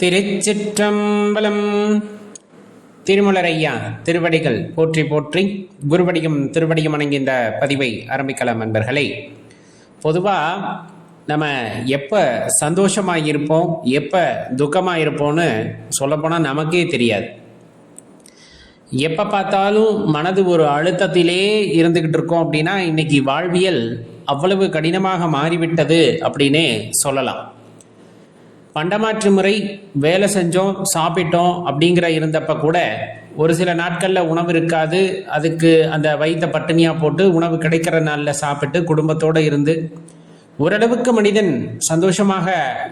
திருச்சிற்றம்பலம். திருமலரையா திருவடிகள் போற்றி போற்றி குருவடியும் திருவடியும் அணங்கின்ற இந்த பதிவை ஆரம்பிக்கலாம் நண்பர்களே. பொதுவாக நம்ம எப்போ சந்தோஷமாக இருப்போம் எப்போ துக்கமாக இருப்போம்னு சொல்லப்போனால் நமக்கே தெரியாது. எப்போ பார்த்தாலும் மனது ஒரு அழுத்தத்திலே இருந்துக்கிட்டு இருக்கோம் அப்படின்னா இன்னைக்கு வாழ்வியல் அவ்வளவு கடினமாக மாறிவிட்டது அப்படின்னே சொல்லலாம். பண்டமாற்று முறை வேலை செஞ்சோம் சாப்பிட்டோம் அப்படிங்கிற இருந்தப்ப கூட ஒரு சில நாட்களில் உணவு இருக்காது. அதுக்கு அந்த வயிற்ற பட்டினியாக போட்டு உணவு கிடைக்கிற நாளில் சாப்பிட்டு குடும்பத்தோடு இருந்து ஓரளவுக்கு மனிதன் சந்தோஷமாக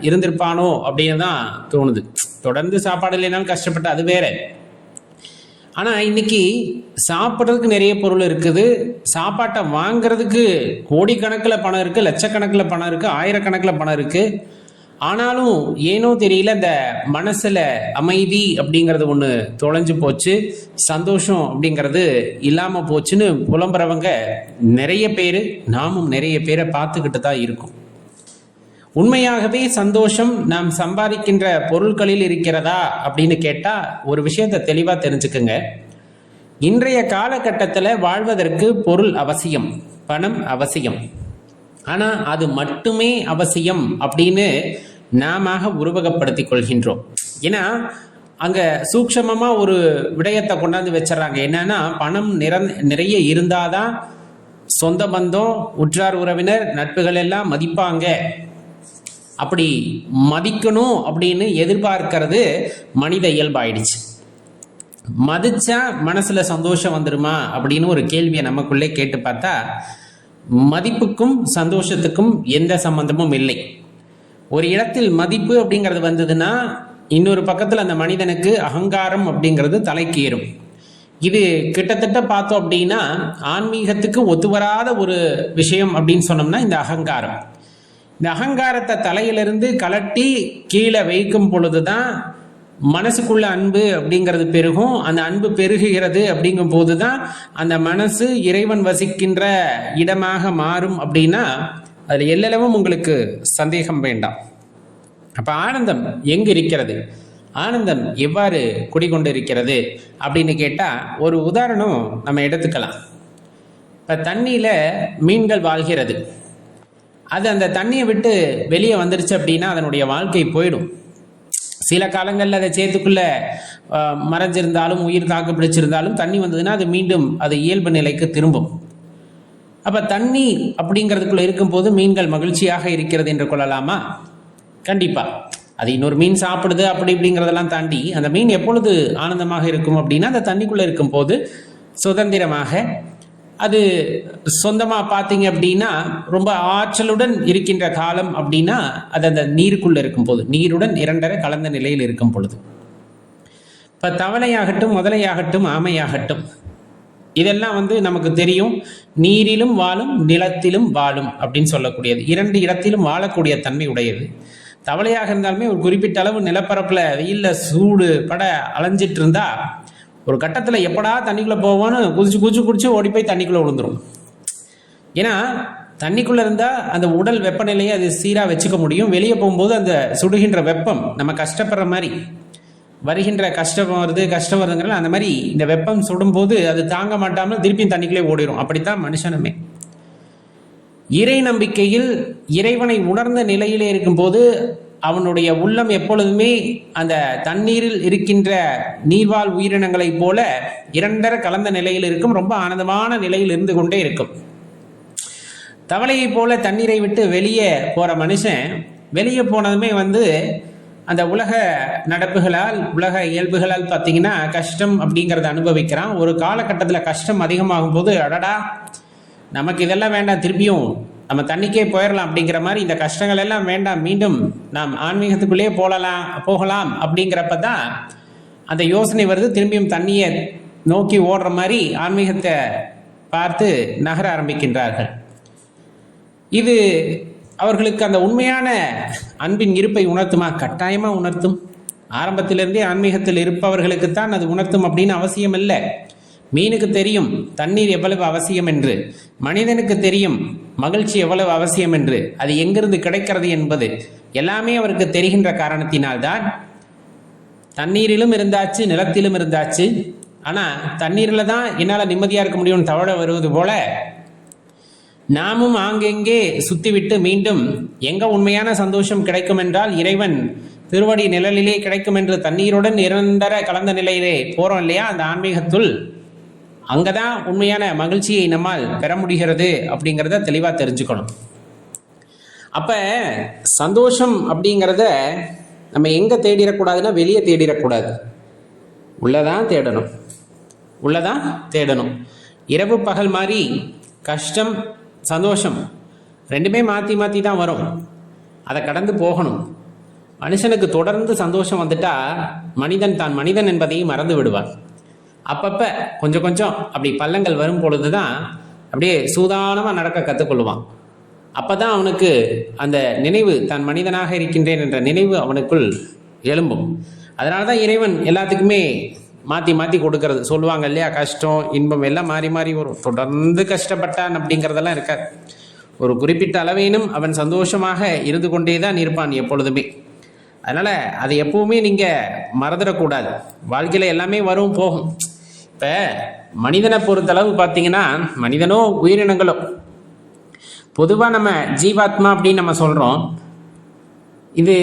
இருந்திருப்பானோ அப்படின்னு தான் தோணுது. தொடர்ந்து சாப்பாடு இல்லைனாலும் கஷ்டப்பட்டு அது வேற. ஆனால் இன்னைக்கு சாப்பிட்றதுக்கு நிறைய பொருள் இருக்குது. சாப்பாட்டை வாங்குறதுக்கு கோடிக்கணக்கில் பணம் இருக்குது லட்சக்கணக்கில் பணம் இருக்குது ஆயிரக்கணக்கில் பணம் இருக்குது ஆனாலும் ஏனோ தெரியல இந்த மனசில் அமைதி அப்படிங்கிறது ஒன்று தொலைஞ்சு போச்சு. சந்தோஷம் அப்படிங்கிறது இல்லாமல் போச்சுன்னு புலம்புறவங்க நிறைய பேர் நாமும் நிறைய பேரை பார்த்துக்கிட்டு தான் இருக்கோம். உண்மையாகவே சந்தோஷம் நாம் சம்பாதிக்கின்ற பொருட்களில் இருக்கிறதா அப்படின்னு கேட்டால் ஒரு விஷயத்தை தெளிவாக தெரிஞ்சுக்குங்க. இன்றைய காலகட்டத்தில் வாழ்வதற்கு பொருள் அவசியம் பணம் அவசியம். ஆனால் அது மட்டுமே அவசியம் அப்படின்னு நாம உருவகப்படுத்தி கொள்கின்றோம். ஏன்னா அங்கே சூக்ஷமமாக ஒரு விடயத்தை கொண்டாந்து வச்சிடறாங்க. என்னன்னா பணம் நிற நிறைய இருந்தாதான் சொந்த பந்தம் உற்றார் உறவினர் நட்புகள் எல்லாம் மதிப்பாங்க. அப்படி மதிக்கணும் அப்படின்னு எதிர்பார்க்கிறது மனித இயல்பாயிடுச்சு. மதிச்சா மனசுல சந்தோஷம் வந்துருமா அப்படின்னு ஒரு கேள்வியை நமக்குள்ளே கேட்டு பார்த்தா மதிப்புக்கும் சந்தோஷத்துக்கும் எந்த சம்பந்தமும் இல்லை. ஒரு இடத்தில் மதிப்பு அப்படிங்கிறது வந்ததுன்னா இன்னொரு பக்கத்தில் அந்த மனிதனுக்கு அகங்காரம் அப்படிங்கிறது தலைக்கேறும். இது கிட்டத்தட்ட பார்த்தோம் அப்படின்னா ஆன்மீகத்துக்கு ஒத்துவராத ஒரு விஷயம் அப்படின்னு சொன்னோம்னா இந்த அகங்காரம். இந்த அகங்காரத்தை தலையிலிருந்து கலட்டி கீழே வைக்கும் பொழுது தான் மனசுக்குள்ள அன்பு அப்படிங்கிறது பெருகும். அந்த அன்பு பெருகுகிறது அப்படிங்கும் போது தான் அந்த மனசு இறைவன் வசிக்கின்ற இடமாக மாறும் அப்படின்னா அதில் எல்லளவும் உங்களுக்கு சந்தேகம் வேண்டாம். அப்போ ஆனந்தம் எங்கு இருக்கிறது? ஆனந்தம் எவ்வாறு குடிகொண்டு இருக்கிறது அப்படின்னு கேட்டால் ஒரு உதாரணம் நம்ம எடுத்துக்கலாம். இப்போ தண்ணியில் மீன்கள் வாழ்கிறது. அது அந்த தண்ணியை விட்டு வெளியே வந்துருச்சு அப்படின்னா அதனுடைய வாழ்க்கை போயிடும். சில காலங்களில் அதை சேத்துக்குள்ள மறைஞ்சிருந்தாலும் உயிர் தாக்கு பிடிச்சிருந்தாலும் தண்ணி வந்ததுன்னா அது மீண்டும் அது இயல்பு நிலைக்கு திரும்பும். அப்ப தண்ணி அப்படிங்கிறதுக்குள்ள இருக்கும்போது மீன்கள் மகிழ்ச்சியாக இருக்கிறது என்று கொள்ளலாமா? கண்டிப்பா. அது இன்னொரு மீன் சாப்பிடுது அப்படி இப்படிங்கிறதெல்லாம் தாண்டி அந்த மீன் எப்பொழுது ஆனந்தமாக இருக்கும் அப்படின்னா அந்த தண்ணிக்குள்ள இருக்கும்போது சுதந்திரமாக அது சொந்தமாக பார்த்தீங்க அப்படின்னா ரொம்ப ஆற்றலுடன் இருக்கின்ற காலம் அப்படின்னா அது அந்த நீருக்குள்ள இருக்கும்போது நீருடன் இரண்டரை கலந்த நிலையில் இருக்கும் பொழுது. இப்போ தவளையாகட்டும் முதலையாகட்டும் ஆமையாகட்டும் இதெல்லாம் வந்து நமக்கு தெரியும். நீரிலும் வாழும் நிலத்திலும் வாழும் அப்படின்னு சொல்லக்கூடியது. இரண்டு இடத்திலும் வாழக்கூடிய தன்மை உடையது. தவளையாக இருந்தாலுமே ஒரு குறிப்பிட்ட அளவு நிலப்பரப்பில் வெயிலில் சூடு பட அலைஞ்சிட்டு இருந்தா ஒரு கட்டத்தில் எப்படா தண்ணிக்குள்ளே போவோன்னு குதிச்சு குதிச்சு குடிச்சு ஓடி போய் தண்ணிக்குள்ளே விழுந்துடும் ஏன்னா தண்ணிக்குள்ளே இருந்தால் அந்த உடல் வெப்பநிலையை அது சீராக வச்சுக்க முடியும். வெளியே போகும்போது அந்த சுடுகின்ற வெப்பம் நம்ம கஷ்டப்படுற மாதிரி வருகின்ற கஷ்டம் வருது கஷ்டம் வருதுங்கிற அந்த மாதிரி இந்த வெப்பம் சுடும்போது அது தாங்க மாட்டாமல் திருப்பியும் தண்ணிக்குள்ளே ஓடிடும் அப்படித்தான் மனுஷனுமே. இறை நம்பிக்கையில் இறைவனை உணர்ந்த நிலையிலே இருக்கும்போது அவனுடைய உள்ளம் எப்பொழுதுமே அந்த தண்ணீரில் இருக்கின்ற நீர்வாழ் உயிரினங்களைப் போல இரண்டர கலந்த நிலையில் இருக்கும் ரொம்ப ஆனந்தமான நிலையில் இருந்து கொண்டே இருக்கும். தவளையைப் போல தண்ணீரை விட்டு வெளியே போற மனுஷன் வெளியே போனதுமே வந்து அந்த உலக நடப்புகளால் உலக இயல்புகளால் பார்த்தீங்கன்னா கஷ்டம் அப்படிங்கிறத அனுபவிக்கிறான். ஒரு காலகட்டத்தில் கஷ்டம் அதிகமாகும் போது அடடா நமக்கு இதெல்லாம் வேண்டாம் திருப்பியும் நம்ம தண்ணிக்கே போயிடலாம் அப்படிங்கிற மாதிரி இந்த கஷ்டங்கள் எல்லாம் வேண்டாம். மீண்டும் நாம் ஆன்மீகத்துக்குள்ளேயே போகலாம் போகலாம் அப்படிங்கிறப்ப தான் அந்த யோசனை வருது. திரும்பியும் தண்ணியை நோக்கி ஓடுற மாதிரி ஆன்மீகத்தை பார்த்து நகர ஆரம்பிக்கின்றார்கள். இது அவர்களுக்கு அந்த உண்மையான அன்பின் இருப்பை உணர்த்துமா? கட்டாயமா உணர்த்தும். ஆரம்பத்திலிருந்தே ஆன்மீகத்தில் இருப்பவர்களுக்குத்தான் அது உணர்த்தும் அப்படின்னு அவசியம் இல்லை மீனுக்கு தெரியும் தண்ணீர் எவ்வளவு அவசியம் என்று. மனிதனுக்கு தெரியும் மகிழ்ச்சி எவ்வளவு அவசியம் என்று. அது எங்கிருந்து கிடைக்கிறது என்பது எல்லாமே அவருக்கு தெரிகின்ற காரணத்தினால்தான். தண்ணீரிலும் இருந்தாச்சு நிலத்திலும் இருந்தாச்சு. ஆனால் தண்ணீரில் தான் என்னால் நிம்மதியாக இருக்க முடியும்னு தவழ வருவது போல நாமும் ஆங்கெங்கே சுத்திவிட்டு மீண்டும் எங்க உண்மையான சந்தோஷம் கிடைக்கும் என்றால் இறைவன் திருவடி நிழலிலே கிடைக்கும் என்று தண்ணீருடன் நிரந்தர கலந்த நிலையிலே போறோம் இல்லையா? அந்த ஆன்மீகத்துள். அங்கதான் உண்மையான மகிழ்ச்சியை நம்மால் பெற முடிகிறது அப்படிங்கிறத தெளிவா தெரிஞ்சுக்கணும். அப்ப சந்தோஷம் அப்படிங்கிறத நம்ம எங்க தேடிடக்கூடாதுன்னா வெளியே தேடிடக்கூடாது. உள்ளதான் தேடணும். உள்ளதான் தேடணும். இரவு பகல் மாதிரி கஷ்டம் சந்தோஷம் ரெண்டுமே மாற்றி மாற்றி தான் வரும். அதை கடந்து போகணும். மனுஷனுக்கு தொடர்ந்து சந்தோஷம் வந்துட்டா மனிதன் தான் மனிதன் என்பதையும் மறந்து விடுவான். அப்பப்போ கொஞ்சம் கொஞ்சம் அப்படி பள்ளங்கள் வரும் பொழுது தான் அப்படியே சூதானமாக நடக்க கற்றுக்கொள்வான் அப்போ தான் அவனுக்கு அந்த நினைவு தான் மனிதனாக இருக்கின்றேன் என்ற நினைவு அவனுக்குள் எழும்பும். அதனால தான் இறைவன் எல்லாத்துக்குமே மாற்றி மாற்றி கொடுக்கறது. சொல்லுவாங்க இல்லையா கஷ்டம் இன்பம் எல்லாம் மாறி மாறி வரும். தொடர்ந்து கஷ்டப்பட்டான் அப்படிங்கிறதெல்லாம் இருக்காது. ஒரு குறிப்பிட்ட அளவேனும் அவன் சந்தோஷமாக இருந்து கொண்டே தான் இருப்பான் எப்பொழுதுமே. அதனால் அதை எப்பவுமே நீங்கள் மறந்துடக்கூடாது. வாழ்க்கையில் எல்லாமே வரும் போகும். இப்போ மனிதனை பொறுத்தளவு பார்த்தீங்கன்னா மனிதனோ உயிரினங்களோ பொதுவாக நம்ம ஜீவாத்மா அப்படின்னு நம்ம சொல்கிறோம் இது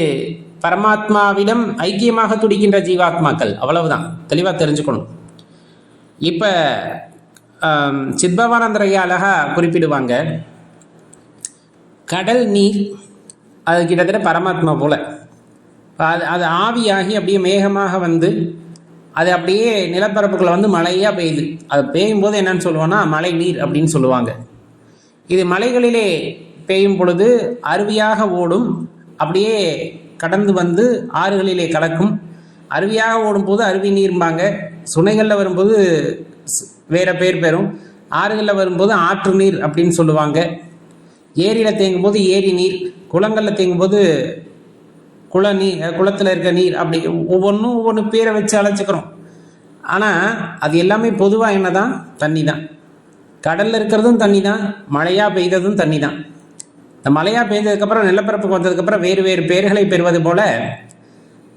பரமாத்மாவிடம் ஐக்கியமாக துடிக்கின்ற ஜீவாத்மாக்கள் அவ்வளவுதான். தெளிவாக தெரிஞ்சுக்கணும். இப்போ சித்பவானந்தர் அழகாக குறிப்பிடுவாங்க கடல் நீர் அது கிட்டத்தட்ட பரமாத்மா போல. அது அது ஆவியாகி அப்படியே மேகமாக வந்து அது அப்படியே நிலப்பரப்புக்குள்ள வந்து மழையாக பெய்யுது. அது பெய்யும் போது என்னன்னு சொல்லுவோன்னா மழை நீர் அப்படின்னு சொல்லுவாங்க. இது மலைகளிலே பெய்யும் பொழுது அருவியாக ஓடும். அப்படியே கடந்து வந்து ஆறுகளிலே கலக்கும். அருவியாக ஓடும்போது அருவி நீர்ம்பாங்க. சுனைகளில் வரும்போது வேற பேர் பெறும். ஆறுகளில் வரும்போது ஆற்று நீர் அப்படின்னு சொல்லுவாங்க. ஏரியில் தேங்கும் போது ஏரி நீர். குளங்களில் தேங்கும் போது குள நீர் குளத்தில் இருக்க நீர் அப்படி ஒவ்வொன்றும் ஒவ்வொன்று பேரை வச்சு அழைச்சிக்கிறோம். ஆனால் அது எல்லாமே பொதுவாக என்ன தான் தண்ணி தான் கடலில் இருக்கிறதும் தண்ணி தான் மழையாக பெய்ததும் தண்ணி தான் இந்த மழையாக பெய்ததுக்கப்புறம் நிலப்பரப்புக்கு வந்ததுக்கப்புறம் வேறு வேறு பெயர்களை பெறுவது போல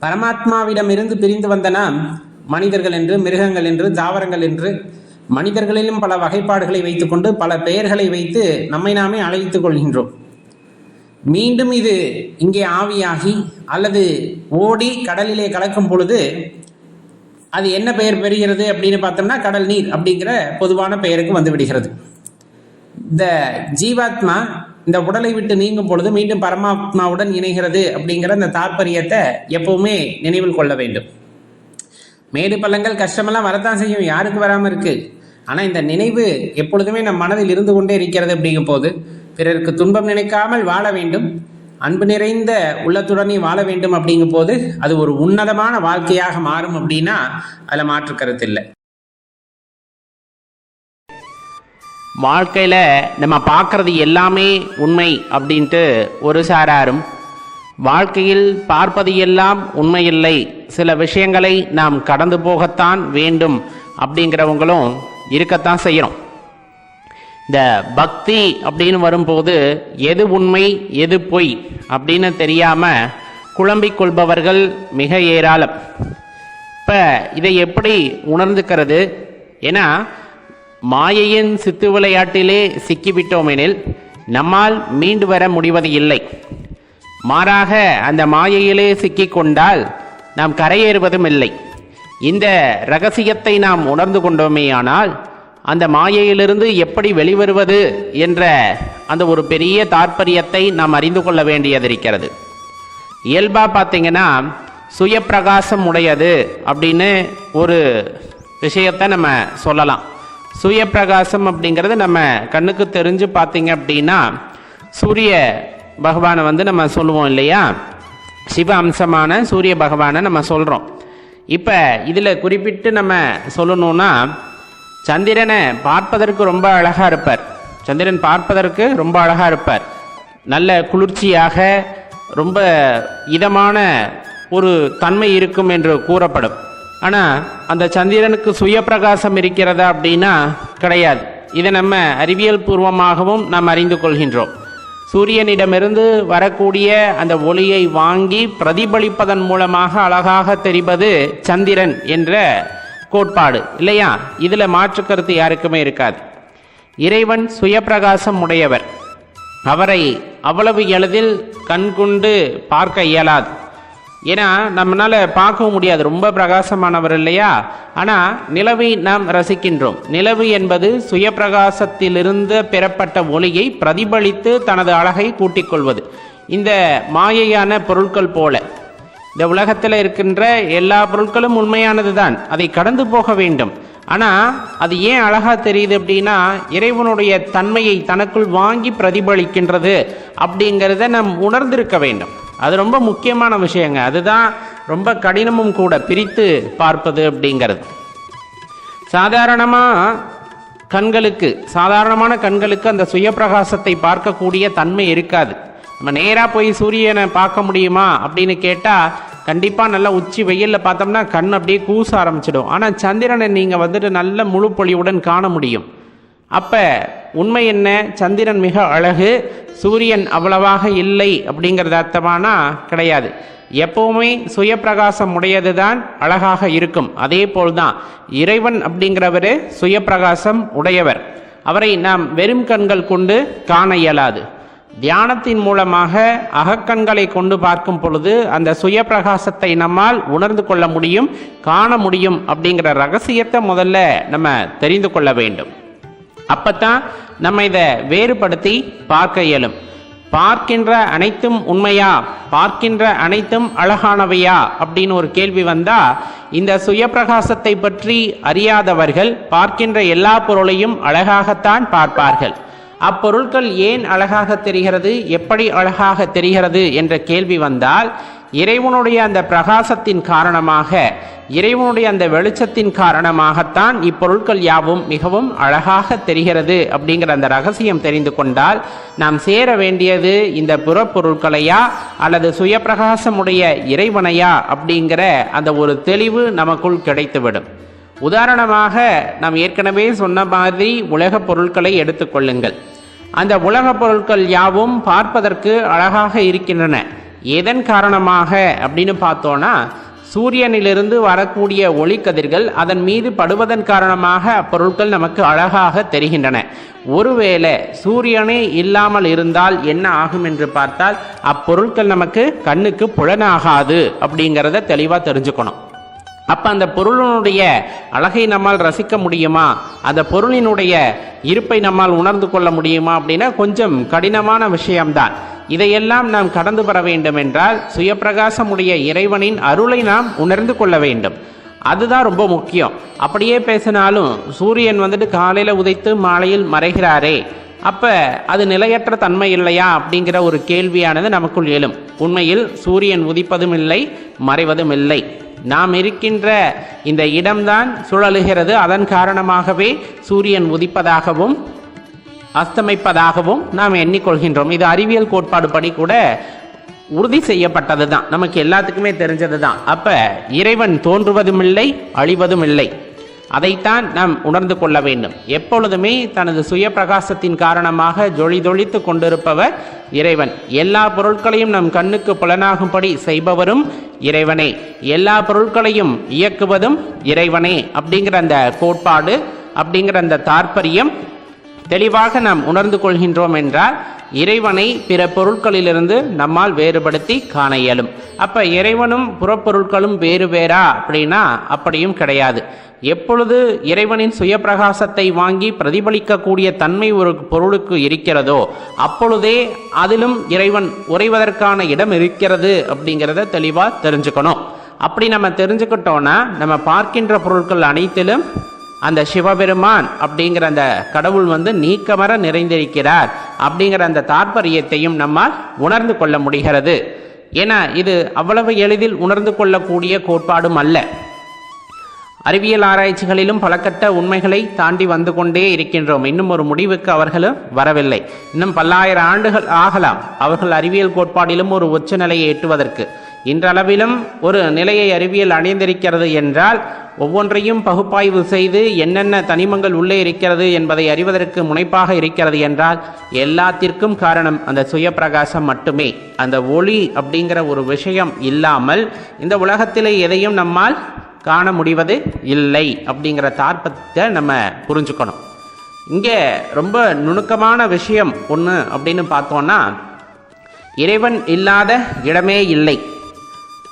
பரமாத்மாவிடமிருந்து பிரிந்து வந்த நாம் மனிதர்கள் என்று மிருகங்கள் என்று தாவரங்கள் என்று மனிதர்களிலும் பல வகைப்பாடுகளை வைத்துக்கொண்டு பல பெயர்களை வைத்து நம்மை நாமே அழைத்துக் கொள்கின்றோம். மீண்டும் இது இங்கே ஆவியாகி அல்லது ஓடி கடலிலே கலக்கும் பொழுது அது என்ன பெயர் பெறுகிறது அப்படின்னு பார்த்தோம்னா கடல் நீர் அப்படிங்கிற பொதுவான பெயருக்கு வந்து விடுகிறது. இந்த ஜீவாத்மா இந்த உடலை விட்டு நீங்கும் பொழுது மீண்டும் பரமாத்மாவுடன் இணைகிறது அப்படிங்கிற அந்த தாற்பயத்தை எப்பவுமே நினைவில் கொள்ள வேண்டும். மேடு பள்ளங்கள் கஷ்டமெல்லாம் வரத்தான் செய்யும் யாருக்கு வராமல் இருக்கு? ஆனால் இந்த நினைவு எப்பொழுதுமே நம் மனதில் இருந்து கொண்டே இருக்கிறது அப்படிங்கும் போது பிறருக்கு துன்பம் நினைக்காமல் வாழ வேண்டும். அன்பு நிறைந்த உள்ளத்துடனே வாழ வேண்டும் அப்படிங்கும் போது அது ஒரு உன்னதமான வாழ்க்கையாக மாறும் அப்படின்னா அதில் மாற்று கருத்து இல்லை. வாழ்க்கையில் நம்ம பார்க்குறது எல்லாமே உண்மை அப்படின்ட்டு ஒரு சாராரும் வாழ்க்கையில் பார்ப்பது எல்லாம் உண்மையில்லை. சில விஷயங்களை நாம் கடந்து போகத்தான் வேண்டும் அப்படிங்கிறவங்களும் இருக்கத்தான் செய்கிறோம் இந்த பக்தி அப்படின்னு வரும்போது எது உண்மை எது பொய் அப்படின்னு தெரியாமல் குழம்பிக் கொள்பவர்கள் மிக ஏராளம். இப்போ இதை எப்படி உணர்ந்துக்கிறது? ஏன்னா மாயையின் சித்து விளையாட்டிலே சிக்கிவிட்டோமெனில் நம்மால் மீண்டு வர முடிவது இல்லை. மாறாக அந்த மாயையிலே சிக்கிக்கொண்டால் நாம் கரையேறுவதும் இல்லை. இந்த ரகசியத்தை நாம் உணர்ந்து கொண்டோமேயானால் அந்த மாயையிலிருந்து எப்படி வெளிவருவது என்ற அந்த ஒரு பெரிய தாற்பயத்தை நாம் அறிந்து கொள்ள வேண்டியது இருக்கிறது. இயல்பாக பார்த்தீங்கன்னா சுயப்பிரகாசம் உடையது அப்படின்னு ஒரு விஷயத்தை நம்ம சொல்லலாம். சுயப்பிரகாசம் அப்படிங்கிறது நம்ம கண்ணுக்கு தெரிஞ்சு பார்த்தீங்க அப்படின்னா சூரிய பகவானை வந்து நம்ம சொல்லுவோம் இல்லையா? சிவ அம்சமான சூரிய பகவானை நம்ம சொல்கிறோம் இப்போ இதில் குறிப்பிட்டு நம்ம சொல்லணும்னா சந்திரனை பார்ப்பதற்கு ரொம்ப அழகாக இருப்பார். சந்திரன் பார்ப்பதற்கு ரொம்ப அழகாக இருப்பார். நல்ல குளிர்ச்சியாக ரொம்ப இதமான ஒரு தன்மை இருக்கும் என்று கூறப்படும். ஆனால் அந்த சந்திரனுக்கு சுயப்பிரகாசம் இருக்கிறதா அப்படின்னா கிடையாது. இதை நம்ம அறிவியல் பூர்வமாகவும் நாம் அறிந்து கொள்கின்றோம். சூரியனிடமிருந்து வரக்கூடிய அந்த ஒளியை வாங்கி பிரதிபலிப்பதன் மூலமாக அழகாக தெரிவது சந்திரன் என்ற கோட்பாடு இல்லையா? இதில் மாற்று கருத்து யாருக்குமே இருக்காது. இறைவன் சுயப்பிரகாசம் உடையவர். அவரை அவ்வளவு எளிதில் கண்கொண்டு பார்க்க இயலாது. ஏன்னா நம்மளால் பார்க்கவும் முடியாது. ரொம்ப பிரகாசமானவர் இல்லையா? ஆனால் நிலவை நாம் ரசிக்கின்றோம். நிலவு என்பது சுயப்பிரகாசத்திலிருந்து பெறப்பட்ட ஒளியை பிரதிபலித்து தனது அழகை கூட்டிக் கொள்வது இந்த மாயையான பொருட்கள் போல. இந்த உலகத்தில் இருக்கின்ற எல்லா பொருட்களும் உண்மையானது தான் அதை கடந்து போக வேண்டும். ஆனால் அது ஏன் அழகாக தெரியுது அப்படின்னா இறைவனுடைய தன்மையை தனக்குள் வாங்கி பிரதிபலிக்கின்றது அப்படிங்கிறத நாம் உணர்ந்திருக்க வேண்டும். அது ரொம்ப முக்கியமான விஷயங்க. அதுதான் ரொம்ப கடினமும் கூட பிரித்து பார்ப்பது அப்படிங்கிறது. சாதாரணமாக கண்களுக்கு சாதாரணமான கண்களுக்கு அந்த சுயப்பிரகாசத்தை பார்க்கக்கூடிய தன்மை இருக்காது. நம்ம நேராக போய் சூரியனை பார்க்க முடியுமா அப்படின்னு கேட்டால் கண்டிப்பாக நல்லா உச்சி வெயிலில் பார்த்தோம்னா கண் அப்படியே கூச ஆரம்பிச்சிடும். ஆனால் சந்திரனை நீங்கள் வந்துட்டு நல்ல முழு பொழிவுடன் காண முடியும். அப்போ உண்மை என்ன? சந்திரன் மிக அழகு சூரியன் அவ்வளவாக இல்லை அப்படிங்கிறது அர்த்தமானா கிடையாது. எப்பவுமே சுயப்பிரகாசம் உடையது தான் அழகாக இருக்கும். அதே போல்தான் இறைவன் அப்படிங்கிறவர் சுயப்பிரகாசம் உடையவர். அவரை நாம் வெறும் கண்கள் கொண்டு காண இயலாது. தியானத்தின் மூலமாக அகக்கண்களை கொண்டு பார்க்கும் பொழுது அந்த சுயப்பிரகாசத்தை நம்மால் உணர்ந்து கொள்ள முடியும் காண முடியும் அப்படிங்கிற ரகசியத்தை முதல்ல நம்ம தெரிந்து கொள்ள வேண்டும். அப்பத்தான் நம்ம இதை வேறுபடுத்தி பார்க்க இயலும். பார்க்கின்ற அனைத்தும் உண்மையா? பார்க்கின்ற அனைத்தும் அழகானவையா? அப்படின்னு ஒரு கேள்வி வந்தா இந்த சுயப்பிரகாசத்தை பற்றி அறியாதவர்கள் பார்க்கின்ற எல்லா பொருளையும் அழகாகத்தான் பார்ப்பார்கள். அப்பொருட்கள் ஏன் அழகாக தெரிகிறது? எப்படி அழகாக தெரிகிறது? என்ற கேள்வி வந்தால் இறைவனுடைய அந்த பிரகாசத்தின் காரணமாக இறைவனுடைய அந்த வெளிச்சத்தின் காரணமாகத்தான் இப்பொருட்கள் யாவும் மிகவும் அழகாக தெரிகிறது அப்படிங்கிற அந்த ரகசியம் தெரிந்து கொண்டால் நாம் சேர வேண்டியது இந்த புறப்பொருட்களையா அல்லது சுயப்பிரகாசமுடைய இறைவனையா அப்படிங்கிற அந்த ஒரு தெளிவு நமக்குள் கிடைத்துவிடும். உதாரணமாக நாம் ஏற்கனவே சொன்ன மாதிரி உலகப் பொருட்களை எடுத்துக்கொள்ளுங்கள் அந்த உலகப் பொருட்கள் யாவும் பார்ப்பதற்கு அழகாக இருக்கின்றன. எதன் காரணமாக அப்படின்னு பார்த்தோன்னா சூரியனிலிருந்து வரக்கூடிய ஒளிக்கதிர்கள் அதன் மீது படுவதன் காரணமாக அப்பொருட்கள் நமக்கு அழகாக தெரிகின்றன. ஒருவேளை சூரியனே இல்லாமல் இருந்தால் என்ன ஆகும் என்று பார்த்தால் அப்பொருட்கள் நமக்கு கண்ணுக்கு புலனாகாது அப்படிங்கிறத தெளிவாக தெரிஞ்சுக்கணும். அப்போ அந்த பொருளினுடைய அழகை நம்மால் ரசிக்க முடியுமா? அந்த பொருளினுடைய இருப்பை நம்மால் உணர்ந்து கொள்ள முடியுமா அப்படின்னா கொஞ்சம் கடினமான விஷயம்தான். இதையெல்லாம் நாம் கடந்து பெற வேண்டும் என்றால் சுயப்பிரகாசமுடைய இறைவனின் அருளை நாம் உணர்ந்து கொள்ள வேண்டும். அதுதான் ரொம்ப முக்கியம். அப்படியே பேசினாலும் சூரியன் வந்துட்டு காலையில் உதைத்து மாலையில் மறைகிறாரே. அப்போ அது நிலையற்ற தன்மை இல்லையா அப்படிங்கிற ஒரு கேள்வியானது நமக்குள் எழும். உண்மையில் சூரியன் உதிப்பதும் இல்லை மறைவதும் இல்லை நாம் இருக்கின்ற இந்த இடம்தான் சுழலுகிறது. அதன் காரணமாகவே சூரியன் உதிப்பதாகவும் அஸ்தமிப்பதாகவும் நாம் எண்ணிக்கொள்கின்றோம். இது அறிவியல் கோட்பாடு படி கூட உறுதி செய்யப்பட்டது தான் நமக்கு எல்லாத்துக்குமே தெரிஞ்சது தான் அப்ப இறைவன் தோன்றுவதும் இல்லை அழிவதும் இல்லை அதைத்தான் நாம் உணர்ந்து கொள்ள வேண்டும். எப்பொழுதுமே தனது சுய பிரகாசத்தின் காரணமாக ஜொழிதொழித்து கொண்டிருப்பவர் இறைவன். எல்லா பொருட்களையும் நம் கண்ணுக்கு புலனாகும்படி செய்பவரும் இறைவனே. எல்லா பொருட்களையும் இயக்குவதும் இறைவனே அப்படிங்கிற அந்த கோட்பாடு அப்படிங்கிற அந்த தாற்பயம் தெளிவாக நாம் உணர்ந்து கொள்கின்றோம் என்றால் இறைவனை பிற பொருட்களிலிருந்து நம்மால் வேறுபடுத்தி காண இயலும். அப்ப இறைவனும் புறப்பொருட்களும் வேறு வேறா அப்படின்னா அப்படியும் கிடையாது. எப்பொழுது இறைவனின் சுயப்பிரகாசத்தை வாங்கி பிரதிபலிக்கக்கூடிய தன்மை ஒரு பொருளுக்கு இருக்கிறதோ அப்பொழுதே அதிலும் இறைவன் உறைவதற்கான இடம் இருக்கிறது அப்படிங்கிறத தெளிவாக தெரிஞ்சுக்கணும். அப்படி நம்ம தெரிஞ்சுக்கிட்டோன்னா நம்ம பார்க்கின்ற பொருட்கள் அனைத்திலும் அந்த சிவபெருமான் அப்படிங்கிற அந்த கடவுள் வந்து நீக்கமர நிறைந்திருக்கிறார் அப்படிங்கிற அந்த தாற்பயத்தையும் நம்மால் உணர்ந்து கொள்ள முடிகிறது. ஏன்னா இது அவ்வளவு எளிதில் உணர்ந்து கொள்ளக்கூடிய கோட்பாடும் அல்ல. அறிவியல் ஆராய்ச்சிகளிலும் பலகட்ட உண்மைகளை தாண்டி வந்து கொண்டே இருக்கின்றோம். இன்னும் ஒரு முடிவுக்கு அவர்களும் வரவில்லை. இன்னும் பல்லாயிரம் ஆண்டுகள் ஆகலாம். அவர்கள் அறிவியல் கோட்பாடிலும் ஒரு உச்சநிலையை எட்டுவதற்கு. இன்றளவிலும் ஒரு நிலையை அறிவியல் அணிந்திருக்கிறது என்றால் ஒவ்வொன்றையும் பகுப்பாய்வு செய்து என்னென்ன தனிமங்கள் உள்ளே இருக்கிறது என்பதை அறிவதற்கு முனைப்பாக இருக்கிறது என்றால் எல்லாத்திற்கும் காரணம் அந்த சுயப்பிரகாசம் மட்டுமே. அந்த ஒளி அப்படிங்கிற ஒரு விஷயம் இல்லாமல் இந்த உலகத்திலே எதையும் நம்மால் காண முடிவது இல்லை அப்படிங்கிற தாற்பத்தை நம்ம புரிஞ்சுக்கணும். இங்கே ரொம்ப நுணுக்கமான விஷயம் ஒன்று அப்படின்னு பார்த்தோன்னா இறைவன் இல்லாத இடமே இல்லை.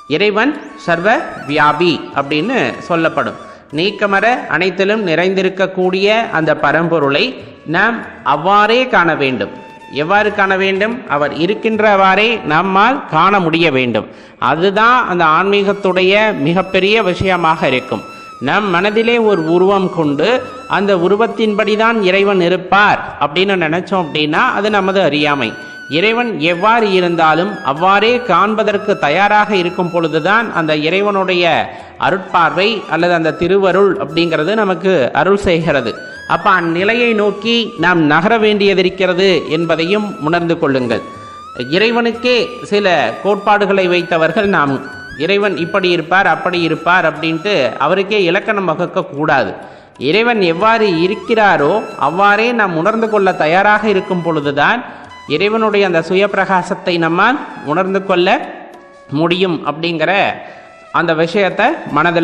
இறைவன் சர்வ வியாபி அப்படின்னு சொல்லப்படும். நீக்கமர அனைத்திலும் நிறைந்திருக்கக்கூடிய அந்த பரம்பொருளை நாம் அவ்வாறே காண வேண்டும். எவ்வாறு காண வேண்டும்? அவர் இருக்கின்றவாறே நம்மால் காண முடிய வேண்டும். அதுதான் அந்த ஆன்மீகத்துடைய மிகப்பெரிய விஷயமாக இருக்கும். நம் மனதிலே ஒரு உருவம் கொண்டு அந்த உருவத்தின்படி தான் இறைவன் இருப்பார் அப்படின்னு நினைச்சோம் அப்படின்னா அது நமது அறியாமை. இறைவன் எவ்வாறு இருந்தாலும் அவ்வாறே காண்பதற்கு தயாராக இருக்கும் பொழுதுதான் அந்த இறைவனுடைய அருட்பார்வை அல்லது அந்த திருவருள் அப்படிங்கிறது நமக்கு அருள் செய்கிறது. அப்போ அந்நிலையை நோக்கி நாம் நகர வேண்டியதிருக்கிறது என்பதையும் உணர்ந்து கொள்ளுங்கள். இறைவனுக்கே சில கோட்பாடுகளை வைத்தவர்கள் நாம். இறைவன் இப்படி இருப்பார் அப்படி இருப்பார் அப்படின்ட்டு அவருக்கே இலக்கணம் வகுக்கக்கூடாது இறைவன் எவ்வாறு இருக்கிறாரோ அவ்வாறே நாம் உணர்ந்து கொள்ள தயாராக இருக்கும் பொழுதுதான் இறைவனுடைய அந்த சுயப்பிரகாசத்தை நம்மால் உணர்ந்து கொள்ள முடியும் அப்படிங்கிற அந்த விஷயத்தை மனதில்